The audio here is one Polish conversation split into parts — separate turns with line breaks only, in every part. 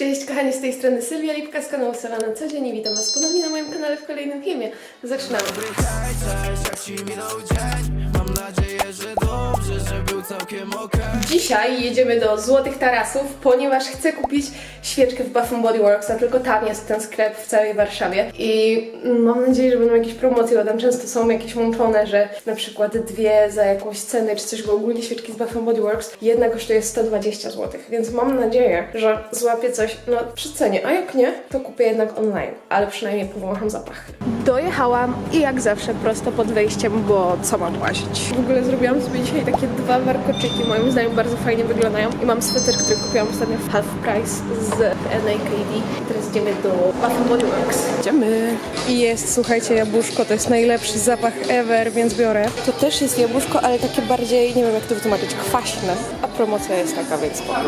Cześć kochani, z tej strony Sylwia Lipka z kanału Sala na co dzień i witam Was ponownie na moim kanale w kolejnym filmie. Zaczynamy. Dzisiaj jedziemy do Złotych Tarasów, ponieważ chcę kupić świeczkę w Bath Body Works, a tylko tam jest ten sklep w całej Warszawie. I mam nadzieję, że będą jakieś promocje, bo tam często są jakieś łączone, że na przykład dwie za jakąś cenę czy coś, bo ogólnie świeczki z Bath Body Works jedna kosztuje 120 zł, więc mam nadzieję, że złapię coś no, przy cenie, a jak nie, to kupię jednak online, ale przynajmniej powącham zapachy. Dojechałam i jak zawsze prosto pod wejściem, bo co mam łazić. W ogóle zrobiłam sobie dzisiaj takie dwa warkoczyki, moim zdaniem bardzo fajnie wyglądają i mam sweter, który kupiłam ostatnio w half price z NAKD. Teraz idziemy do Bath Body Works. Idziemy. I jest, słuchajcie, jabłuszko, to jest najlepszy zapach ever, więc biorę. To też jest jabłuszko, ale takie bardziej, nie wiem jak to wytłumaczyć, kwaśne. A promocja jest taka, więc spoko.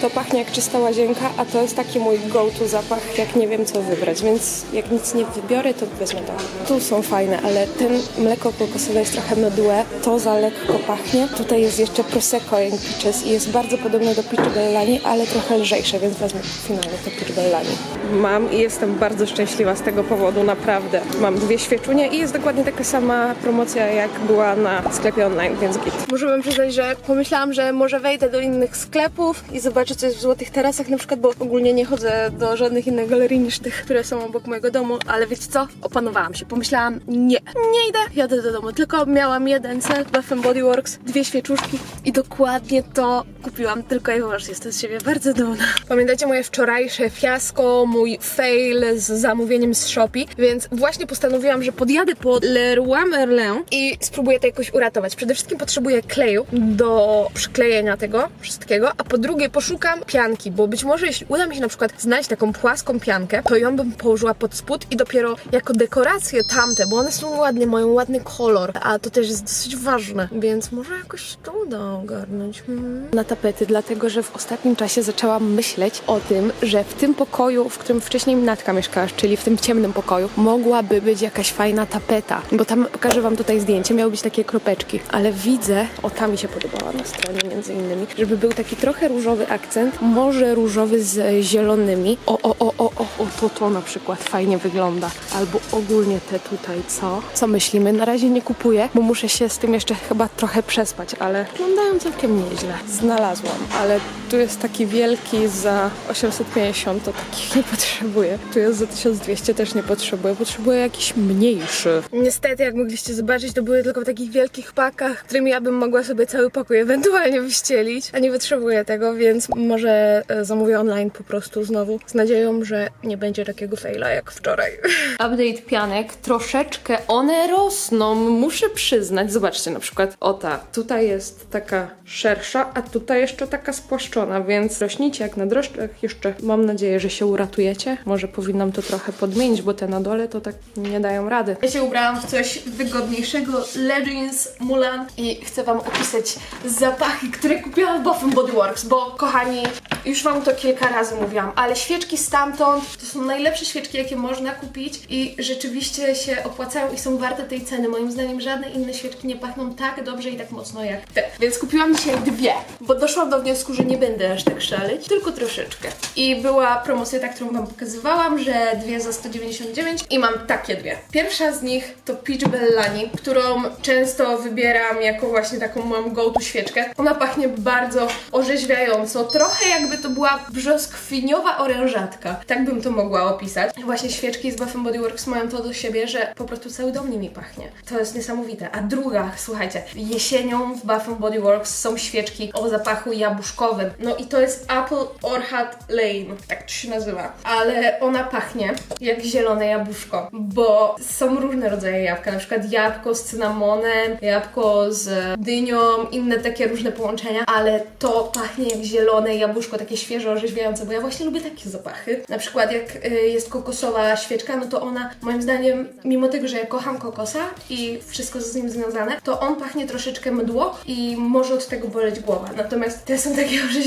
To pachnie jak czysta łazienka, a to jest taki mój go-to zapach, jak nie wiem co wybrać, więc jak nic nie wybiorę, to wezmę to. Tu są fajne, ale ten mleko kokosowe jest trochę mdłe, to za lekko pachnie. Tutaj jest jeszcze Prosecco and Peaches i jest bardzo podobne do Peach Bellani, ale trochę lżejsze, więc wezmę finalnie to Peach Bellani. Mam i jestem bardzo szczęśliwa z tego powodu, naprawdę. Mam dwie świeczunie i jest dokładnie taka sama promocja, jak była na sklepie online, więc git. Muszę wam przyznać, że pomyślałam, że może wejdę do innych sklepów i zobaczę, co jest w Złotych Tarasach na przykład, bo ogólnie nie chodzę do żadnych innych galerii niż tych, które są obok mojego domu, ale wiecie co? Opanowałam się. Pomyślałam, nie, nie idę, jadę do domu. Tylko miałam jeden cel, Bath Body Works, dwie świeczuszki i dokładnie to kupiłam. Tylko ja właśnie jestem z siebie bardzo dumna. Pamiętacie moje wczorajsze fiasko, mój fail z zamówieniem z Shopee, więc właśnie postanowiłam, że podjadę po Leroy Merlin i spróbuję to jakoś uratować. Przede wszystkim potrzebuję kleju do przyklejenia tego wszystkiego, a po drugie poszukam pianki, bo być może jeśli uda mi się na przykład znaleźć taką płaską piankę, to ją bym położyła pod spód i dopiero jako dekoracje tamte, bo one są ładne, mają ładny kolor, a to też jest dosyć ważne, więc może jakoś to uda ogarnąć. Hmm. Na tapety, dlatego że w ostatnim czasie zaczęłam myśleć o tym, że w tym pokoju, w którym wcześniej Natka mieszkała, czyli w tym ciemnym pokoju, mogłaby być jakaś fajna tapeta, bo tam pokażę wam tutaj zdjęcie, miały być takie kropeczki, ale widzę, o ta mi się podobała na stronie między innymi, żeby był taki trochę różowy akcent, może różowy z zielonymi. O, o, o, o, o, o, to to na przykład fajnie wygląda. Albo ogólnie te tutaj, co? Co myślimy? Na razie nie kupuję, bo muszę się z tym jeszcze chyba trochę przespać, ale wyglądają całkiem nieźle. Znalazłam, ale tu jest taki wielki za 850, to takich nie potrzebuję. Tu jest za 1200, też nie potrzebuję. Potrzebuję jakiś mniejszy. Niestety, jak mogliście zobaczyć, to były tylko w takich wielkich pakach, którymi ja bym mogła sobie cały pokój ewentualnie wyścielić, a nie wytrzebuję tego, więc może e, zamówię online po prostu znowu, z nadzieją, że nie będzie takiego faila jak wczoraj. Update pianek, troszeczkę one rosną, muszę przyznać. Zobaczcie na przykład, o ta, tutaj jest taka szersza, a tutaj jeszcze taka spłaszczona, więc rośnijcie jak na drożdżach. Jeszcze mam nadzieję, że się uratujecie. Może powinnam to trochę podmienić, bo te na dole to tak nie dają rady. Ja się ubrałam w coś wygodniejszego, leggings Mulan i chcę wam opisać zapachy, które kupiłam w Bath Body Works, bo kochani, już wam to kilka razy mówiłam, ale świeczki stamtąd to są najlepsze świeczki, jakie można kupić i rzeczywiście się opłacają i są warte tej ceny. Moim zdaniem żadne inne świeczki nie pachną tak dobrze i tak mocno jak te. Więc kupiłam dzisiaj dwie, bo doszłam do wniosku, że nie będę aż tak szaleć, tylko troszeczkę. I była promocja ta, którą wam pokazywałam, że dwie za 199 i mam takie dwie. Pierwsza z nich to Peach Bellani, którą często wybieram jako właśnie taką moją go-to świeczkę. Ona pachnie bardzo orzeźwiająco, trochę jakby to była brzoskwiniowa orężatka. Tak bym to mogła opisać. Właśnie świeczki z Bath Body Works mają to do siebie, że po prostu cały dom nimi pachnie. To jest niesamowite. A druga, słuchajcie, jesienią w Bath Body Works są świeczki o zapachu jabłuszkowym. No i to jest Apple Orchard Lane, tak to się nazywa. Ale ona pachnie jak zielone jabłuszko, bo są różne rodzaje jabłka, na przykład jabłko z cynamonem, jabłko z dynią, inne takie różne połączenia, ale to pachnie jak zielone jabłuszko, takie świeżo, orzeźwiające, bo ja właśnie lubię takie zapachy. Na przykład jak y, jest kokosowa świeczka, no to ona moim zdaniem, mimo tego, że ja kocham kokosa i wszystko z nim związane, to on pachnie troszeczkę mdło i może od tego boleć głowa. Natomiast te są takie orzeźwiające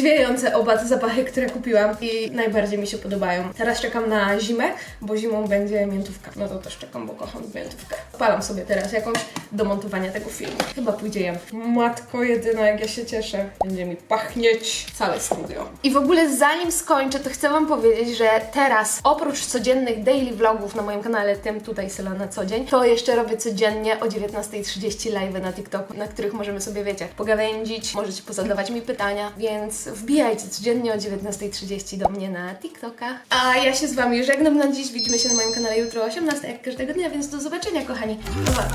oba te zapachy, które kupiłam i najbardziej mi się podobają. Teraz czekam na zimę, bo zimą będzie miętówka. No to też czekam, bo kocham miętówkę. Palam sobie teraz jakąś do montowania tego filmu. Chyba pójdzie jem. Matko jedyna, jak ja się cieszę. Będzie mi pachnieć całe studio. I w ogóle zanim skończę, to chcę Wam powiedzieć, że teraz oprócz codziennych daily vlogów na moim kanale, tym tutaj Syla na co dzień, to jeszcze robię codziennie o 19.30 live na TikToku, na których możemy sobie, wiecie, pogawędzić, możecie pozadawać mi pytania, więc wbijajcie codziennie o 19.30 do mnie na TikToka. A ja się z Wami żegnam na dziś, widzimy się na moim kanale jutro o 18 jak każdego dnia, więc do zobaczenia kochani. Pa,